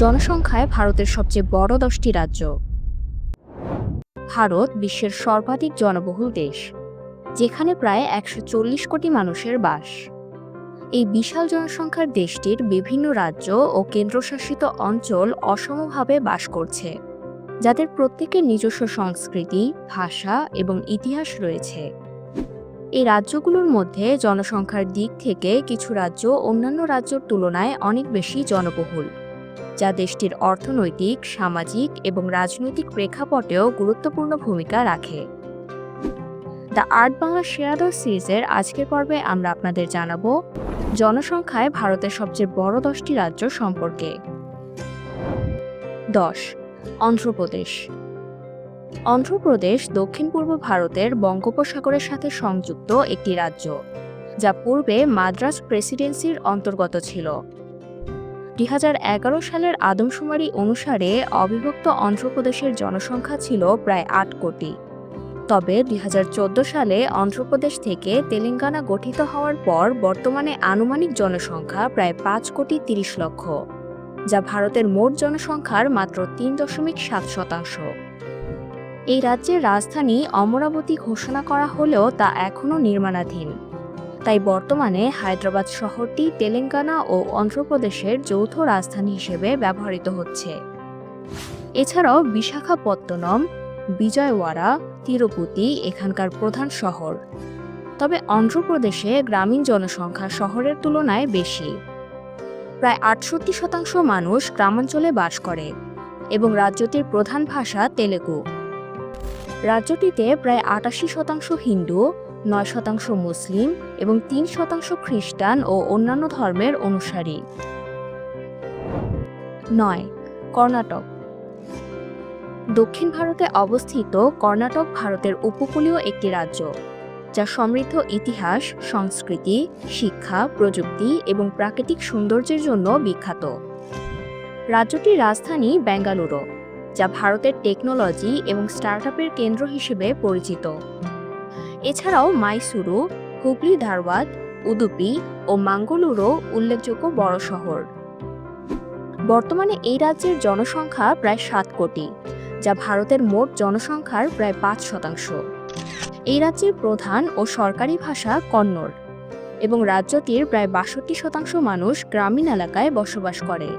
জনসংখ্যায় ভারতের সবচেয়ে বড় দশটি রাজ্য। ভারত বিশ্বের সর্বাধিক জনবহুল দেশ, যেখানে প্রায় একশো চল্লিশ কোটি মানুষের বাস। এই বিশাল জনসংখ্যার দেশটির বিভিন্ন রাজ্য ও কেন্দ্রশাসিত অঞ্চল অসমভাবে বাস করছে, যাদের প্রত্যেকের নিজস্ব সংস্কৃতি, ভাষা এবং ইতিহাস রয়েছে। এই রাজ্যগুলোর মধ্যে জনসংখ্যার দিক থেকে কিছু রাজ্য অন্যান্য রাজ্যের তুলনায় অনেক বেশি জনবহুল। যা দেশটির অর্থনৈতিক, সামাজিক এবং রাজনৈতিক প্রেক্ষাপটেও গুরুত্বপূর্ণ ভূমিকা রাখে। দ্য আর্ট বাংলা শেয়ারডর সিরিজের আজকের পর্বে আমরা আপনাদের জানাব জনসংখ্যায় ভারতের সবচেয়ে বড় দশটি রাজ্য সম্পর্কে। দশ, অন্ধ্রপ্রদেশ। অন্ধ্রপ্রদেশ দক্ষিণ পূর্ব ভারতের বঙ্গোপসাগরের সাথে সংযুক্ত একটি রাজ্য, যা পূর্বে মাদ্রাজ প্রেসিডেন্সির অন্তর্গত ছিল। দুই হাজার এগারো সালের আদমশুমারি অনুসারে অবিভক্ত অন্ধ্রপ্রদেশের জনসংখ্যা ছিল প্রায় আট কোটি। তবে দুই হাজার চোদ্দ সালে অন্ধ্রপ্রদেশ থেকে তেলেঙ্গানা গঠিত হওয়ার পর বর্তমানে আনুমানিক জনসংখ্যা প্রায় পাঁচ কোটি তিরিশ লক্ষ, যা ভারতের মোট জনসংখ্যার মাত্র তিন দশমিক সাত শতাংশ। এই রাজ্যের রাজধানী অমরাবতী ঘোষণা করা হলেও তা এখনও নির্মাণাধীন। তাই বর্তমানে হায়দ্রাবাদ শহরটি তেলেঙ্গানা ও অন্ধ্রপ্রদেশের যৌথ রাজধানী হিসেবে ব্যবহৃত হচ্ছে। এছাড়াও বিশাখাপত্তনম, বিজয়ওয়াড়া, তিরুপতি এখানকার প্রধান শহর। তবে অন্ধ্রপ্রদেশে গ্রামীণ জনসংখ্যা শহরের তুলনায় বেশি। প্রায় আটষট্টি শতাংশ মানুষ গ্রামাঞ্চলে বাস করে এবং রাজ্যটির প্রধান ভাষা তেলেগু। রাজ্যটিতে প্রায় আটাশি শতাংশ হিন্দু নয় শতাংশ মুসলিম এবং তিন শতাংশ খ্রিস্টান ও অন্যান্য ধর্মের অনুসারী। নয়, কর্ণাটক। দক্ষিণ ভারতে অবস্থিত কর্ণাটক ভারতের উপকূলীয় একটি রাজ্য, যা সমৃদ্ধ ইতিহাস, সংস্কৃতি, শিক্ষা, প্রযুক্তি এবং প্রাকৃতিক সৌন্দর্যের জন্য বিখ্যাত। রাজ্যটির রাজধানী বেঙ্গালুরু, যা ভারতের টেকনোলজি এবং স্টার্টআপের কেন্দ্র হিসেবে পরিচিত। এছাড়াও মাইসুরু, হুগলি ধারওয়াদ উদুপি ও মাঙ্গলুরও উল্লেখযোগ্য বড় শহর। বর্তমানে এই রাজ্যের জনসংখ্যা প্রায় সাত কোটি, যা ভারতের মোট জনসংখ্যার প্রায় পাঁচ শতাংশ। এই রাজ্যের প্রধান ও সরকারি ভাষা কন্নড় এবং রাজ্যটির প্রায় বাষট্টি শতাংশ মানুষ গ্রামীণ এলাকায় বসবাস করে।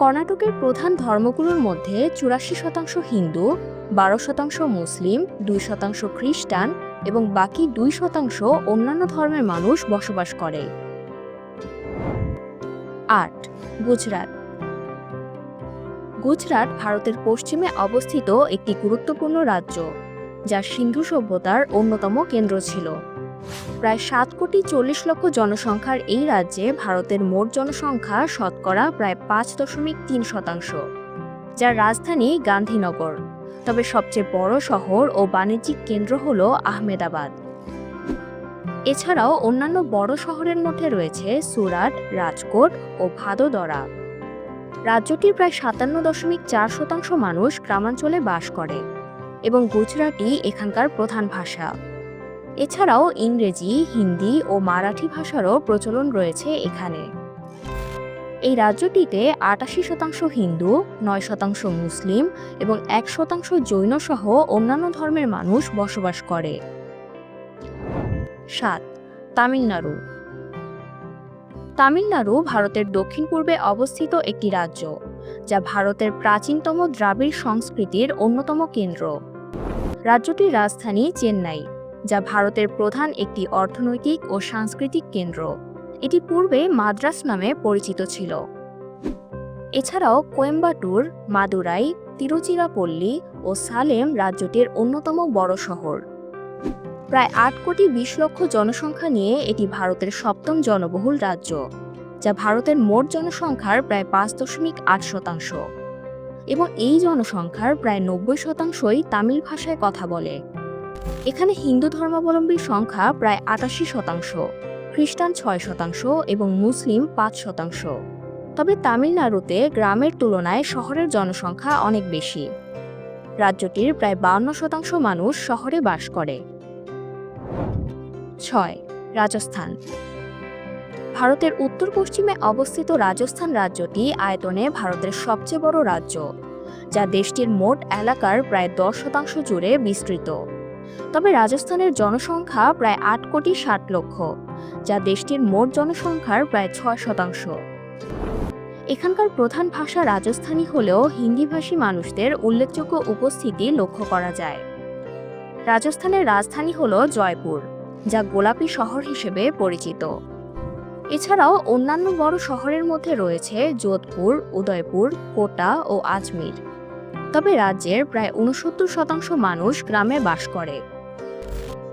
কর্ণাটকের প্রধান ধর্মগুলোর মধ্যে চুরাশি শতাংশ হিন্দু, বারো শতাংশ মুসলিম, দুই শতাংশ খ্রিস্টান এবং বাকি দুই শতাংশ অন্যান্য ধর্মের মানুষ বসবাস করে। আট, গুজরাট। গুজরাট ভারতের পশ্চিমে অবস্থিত একটি গুরুত্বপূর্ণ রাজ্য, যা সিন্ধু সভ্যতার অন্যতম কেন্দ্র ছিল। প্রায় সাত কোটি চল্লিশ লক্ষ জনসংখ্যার এই রাজ্যে ভারতের মোট জনসংখ্যা শতকরা প্রায় পাঁচ দশমিক তিন শতাংশ, যার রাজধানী গান্ধীনগর। তবে সবচেয়ে বড় শহর ও বাণিজ্যিক কেন্দ্র হল আহমেদাবাদ। এছাড়াও অন্যান্য বড় শহরের মধ্যে রয়েছে সুরাট, রাজকোট ও ভাদোদরা। রাজ্যটির প্রায় সাতান্ন দশমিক চার শতাংশ মানুষ গ্রামাঞ্চলে বাস করে এবং গুজরাটি এখানকার প্রধান ভাষা। এছাড়াও ইংরেজি, হিন্দি ও মারাঠি ভাষারও প্রচলন রয়েছে এখানে। এই রাজ্যটিতে আটাশি শতাংশ হিন্দু, নয় শতাংশ মুসলিম এবং এক শতাংশ জৈন সহ অন্যান্য ধর্মের মানুষ বসবাস করে। সাত, তামিলনাড়ু। তামিলনাড়ু ভারতের দক্ষিণ পূর্বে অবস্থিত একটি রাজ্য, যা ভারতের প্রাচীনতম দ্রাবিড় সংস্কৃতির অন্যতম কেন্দ্র। রাজ্যটির রাজধানী চেন্নাই। যা ভারতের প্রধান একটি অর্থনৈতিক ও সাংস্কৃতিক কেন্দ্র। এটি পূর্বে মাদ্রাস নামে পরিচিত ছিল। এছাড়াও কোয়েম্বাটুর, মাদুরাই, তিরুচিরাপল্লী ও সালেম রাজ্যটির অন্যতম বড় শহর। প্রায় আট কোটি বিশ লক্ষ জনসংখ্যা নিয়ে এটি ভারতের সপ্তম জনবহুল রাজ্য, যা ভারতের মোট জনসংখ্যার প্রায় পাঁচ দশমিক আট শতাংশ। এবং এই জনসংখ্যার প্রায় নব্বই শতাংশই তামিল ভাষায় কথা বলে। এখানে হিন্দু ধর্মাবলম্বীর সংখ্যা প্রায় আটাশি শতাংশ, খ্রিস্টান ছয় শতাংশ এবং মুসলিম পাঁচ শতাংশ। তবে তামিলনাড়ুতে গ্রামের তুলনায় শহরের জনসংখ্যা অনেক বেশি। রাজ্যটির প্রায় বাউন্ন শতাংশ মানুষ শহরে বাস করে। ছয়, রাজস্থান। ভারতের উত্তর পশ্চিমে অবস্থিত রাজস্থান রাজ্যটি আয়তনে ভারতের সবচেয়ে বড় রাজ্য, যা দেশটির মোট এলাকার প্রায় দশ শতাংশ জুড়ে বিস্তৃত। তবে রাজস্থানের জনসংখ্যা প্রায় আট কোটি ষাট লক্ষ, যা দেশটির মোট জনসংখ্যার প্রায় ছয় শতাংশ। এখানকার প্রধান ভাষা রাজস্থানী হলেও হিন্দিভাষী মানুষদের উল্লেখযোগ্য উপস্থিতি লক্ষ্য করা যায়। রাজস্থানের রাজধানী হল জয়পুর, যা গোলাপি শহর হিসেবে পরিচিত। এছাড়াও অন্যান্য বড় শহরের মধ্যে রয়েছে যোধপুর, উদয়পুর, কোটা ও আজমির। তবে রাজ্যের প্রায় উনসত্তর শতাংশ মানুষ গ্রামে বাস করে।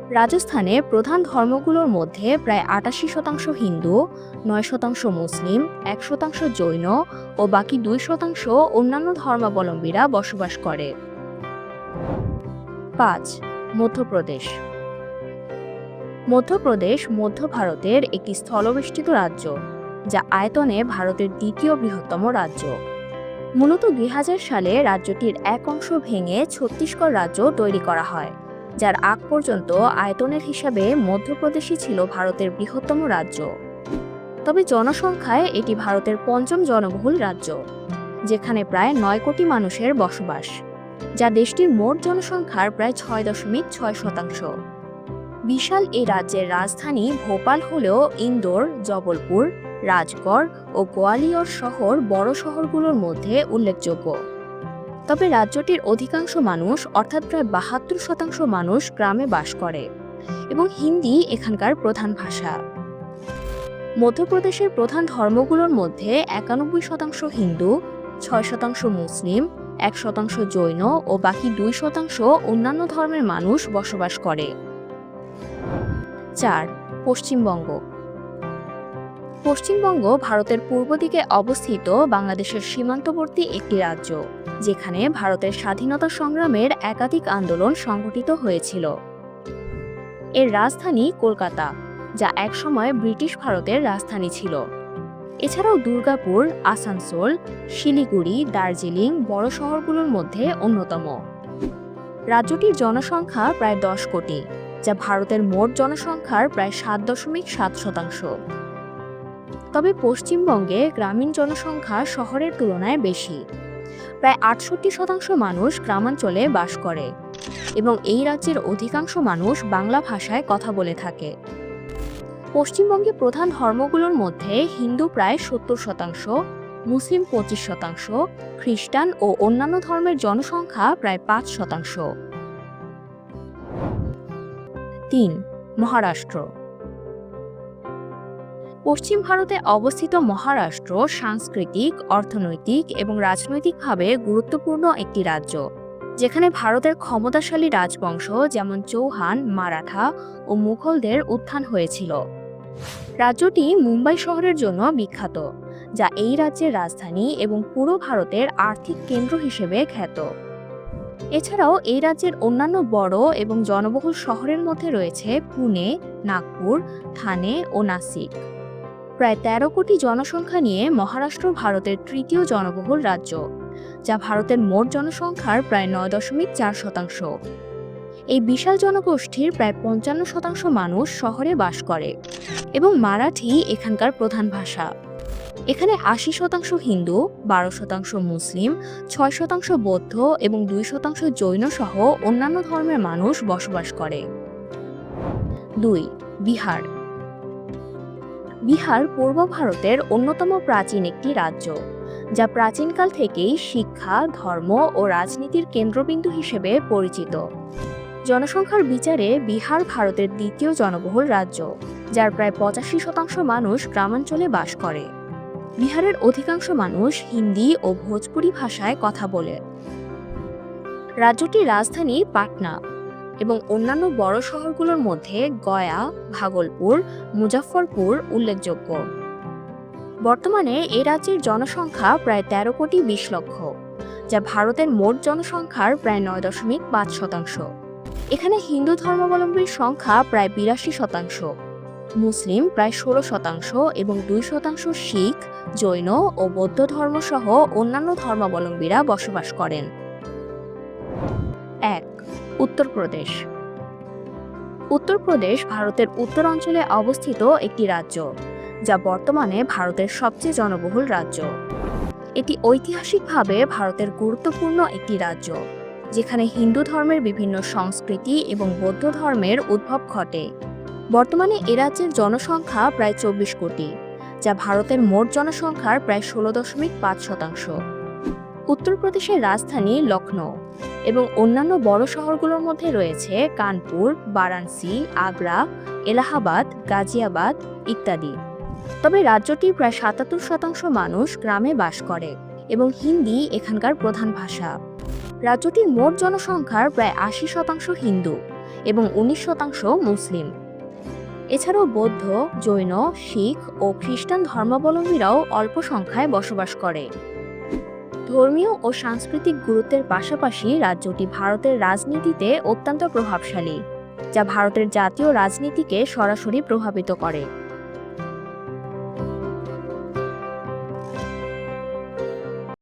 রাজস্থানে প্রধান ধর্মগুলোর মধ্যে প্রায় আটাশি শতাংশ হিন্দু, নয় শতাংশ মুসলিম, এক শতাংশ জৈন ও বাকি দুই শতাংশ অন্যান্য ধর্মাবলম্বীরা বসবাস করে। পাঁচ, মধ্যপ্রদেশ। মধ্যপ্রদেশ মধ্য ভারতের একটি স্থলবেষ্টিত রাজ্য, যা আয়তনে ভারতের দ্বিতীয় বৃহত্তম রাজ্য। মূলত দুই হাজার সালে রাজ্যটির এক অংশ ভেঙে ছত্তিশগড় রাজ্য তৈরি করা হয়, যার আগ পর্যন্ত আয়তনের হিসাবে মধ্যপ্রদেশই ছিল ভারতের বৃহত্তম রাজ্য। তবে জনসংখ্যায় এটি ভারতের পঞ্চম জনবহুল রাজ্য, যেখানে প্রায় নয় কোটি মানুষের বসবাস, যা দেশটির মোট জনসংখ্যার প্রায় ছয় দশমিক ছয় শতাংশ। বিশাল এই রাজ্যের রাজধানী ভোপাল হলেও ইন্দোর, জবলপুর রাজগড় ও গোয়ালিয়র শহর বড় শহরগুলোর মধ্যে উল্লেখযোগ্য। তবে রাজ্যটির অধিকাংশ মানুষ, অর্থাৎ প্রায় বাহাত্তর শতাংশ মানুষ, গ্রামে বাস করে এবং হিন্দি এখানকার প্রধান ভাষা। মধ্যপ্রদেশের প্রধান ধর্মগুলোর মধ্যে একানব্বই শতাংশ হিন্দু, ছয় শতাংশ মুসলিম, এক শতাংশ জৈন ও বাকি দুই শতাংশ অন্যান্য ধর্মের মানুষ বসবাস করে। চার, পশ্চিমবঙ্গ। পশ্চিমবঙ্গ ভারতের পূর্ব দিকে অবস্থিত বাংলাদেশের সীমান্তবর্তী একটি রাজ্য, যেখানে ভারতের স্বাধীনতা সংগ্রামের একাধিক আন্দোলন সংঘটিত হয়েছিল। এর রাজধানী কলকাতা, যা একসময় ব্রিটিশ ভারতের রাজধানী ছিল। এছাড়াও দুর্গাপুর, আসানসোল, শিলিগুড়ি, দার্জিলিং বড় শহরগুলোর মধ্যে অন্যতম। রাজ্যটির জনসংখ্যা প্রায় দশ কোটি, যা ভারতের মোট জনসংখ্যার প্রায় সাত দশমিক সাত শতাংশ। তবে পশ্চিমবঙ্গে গ্রামীণ জনসংখ্যা শহরের তুলনায় বেশি। প্রায় আটষট্টি শতাংশ মানুষ গ্রামাঞ্চলে বাস করে এবং এই রাজ্যের অধিকাংশ মানুষ বাংলা ভাষায় কথা বলে থাকে। পশ্চিমবঙ্গে প্রধান ধর্মগুলোর মধ্যে হিন্দু প্রায় সত্তর শতাংশ, মুসলিম পঁচিশ শতাংশ, খ্রিস্টান ও অন্যান্য ধর্মের জনসংখ্যা প্রায় পাঁচ শতাংশ। তিন, মহারাষ্ট্র। পশ্চিম ভারতে অবস্থিত মহারাষ্ট্র সাংস্কৃতিক, অর্থনৈতিক এবং রাজনৈতিকভাবে গুরুত্বপূর্ণ একটি রাজ্য, যেখানে ভারতের ক্ষমতাশালী রাজবংশ যেমন চৌহান, মারাঠা ও মুঘলদের উত্থান হয়েছিল। রাজ্যটি মুম্বাই শহরের জন্য বিখ্যাত, যা এই রাজ্যের রাজধানী এবং পুরো ভারতের আর্থিক কেন্দ্র হিসেবে খ্যাত। এছাড়াও এই রাজ্যের অন্যান্য বড় এবং জনবহুল শহরের মধ্যে রয়েছে পুনে, নাগপুর, থানে ও নাসিক। প্রায় তেরো কোটি জনসংখ্যা নিয়ে মহারাষ্ট্র ভারতের তৃতীয় জনবহুল রাজ্য, যা ভারতের মোট জনসংখ্যার প্রায় নয় দশমিক চার শতাংশ। এই বিশাল জনগোষ্ঠীর প্রায় পঞ্চান্ন শতাংশ মানুষ শহরে বাস করে এবং মারাঠি এখানকার প্রধান ভাষা। এখানে আশি শতাংশ হিন্দু, বারো শতাংশ মুসলিম, ছয় শতাংশ বৌদ্ধ এবং দুই শতাংশ জৈন সহ অন্যান্য ধর্মের মানুষ বসবাস করে। দুই, বিহার। বিহার পূর্ব ভারতের অন্যতম প্রাচীন একটি রাজ্য, যা প্রাচীনকাল থেকেই শিক্ষা, ধর্ম ও রাজনীতির কেন্দ্রবিন্দু হিসেবে পরিচিত। জনসংখ্যার বিচারে বিহার ভারতের দ্বিতীয় জনবহুল রাজ্য, যার প্রায় পঁচাশি শতাংশ মানুষ গ্রামাঞ্চলে বাস করে। বিহারের অধিকাংশ মানুষ হিন্দি ও ভোজপুরি ভাষায় কথা বলে। রাজ্যটির রাজধানী পাটনা। এবং অন্যান্য বড় শহরগুলোর মধ্যে গয়া, ভাগলপুর, মুজাফফরপুর উল্লেখযোগ্য। বর্তমানে এ রাজ্যের জনসংখ্যা প্রায় তেরো কোটি বিশ লক্ষ, যা ভারতের মোট জনসংখ্যার প্রায় নয় দশমিক পাঁচ শতাংশ। এখানে হিন্দু ধর্মাবলম্বীর সংখ্যা প্রায় বিরাশি শতাংশ, মুসলিম প্রায় ষোলো শতাংশ এবং দুই শতাংশ শিখ, জৈন ও বৌদ্ধ ধর্মসহ অন্যান্য ধর্মাবলম্বীরা বসবাস করেন। উত্তরপ্রদেশ। উত্তরপ্রদেশ ভারতের উত্তর অঞ্চলে অবস্থিত একটি রাজ্য, যা বর্তমানে ভারতের সবচেয়ে জনবহুল রাজ্য। এটি ঐতিহাসিকভাবে ভারতের গুরুত্বপূর্ণ একটি রাজ্য, যেখানে হিন্দু ধর্মের বিভিন্ন সংস্কৃতি এবং বৌদ্ধ ধর্মের উদ্ভব ঘটে। বর্তমানে এ রাজ্যের জনসংখ্যা প্রায় চব্বিশ কোটি, যা ভারতের মোট জনসংখ্যার প্রায় ষোলো দশমিক পাঁচ শতাংশ। উত্তরপ্রদেশের রাজধানী লখনৌ এবং অন্যান্য বড় শহরগুলোর মধ্যে রয়েছে কানপুর, বারাণসী, আগ্রা, এলাহাবাদ, গাজিয়াবাদ ইত্যাদি। তবে রাজ্যটির প্রায় সাতাত্তর শতাংশ মানুষ গ্রামে বাস করে এবং হিন্দি এখানকার প্রধান ভাষা। রাজ্যটির মোট জনসংখ্যার প্রায় আশি শতাংশ হিন্দু এবং উনিশ শতাংশ মুসলিম। এছাড়াও বৌদ্ধ, জৈন, শিখ ও খ্রিস্টান ধর্মাবলম্বীরাও অল্প সংখ্যায় বসবাস করে। ধর্মীয় ও সাংস্কৃতিক গুরুত্বের পাশাপাশি রাজ্যটি ভারতের রাজনীতিতে অত্যন্ত প্রভাবশালী, যা ভারতের জাতীয় রাজনীতিকে সরাসরি প্রভাবিত করে।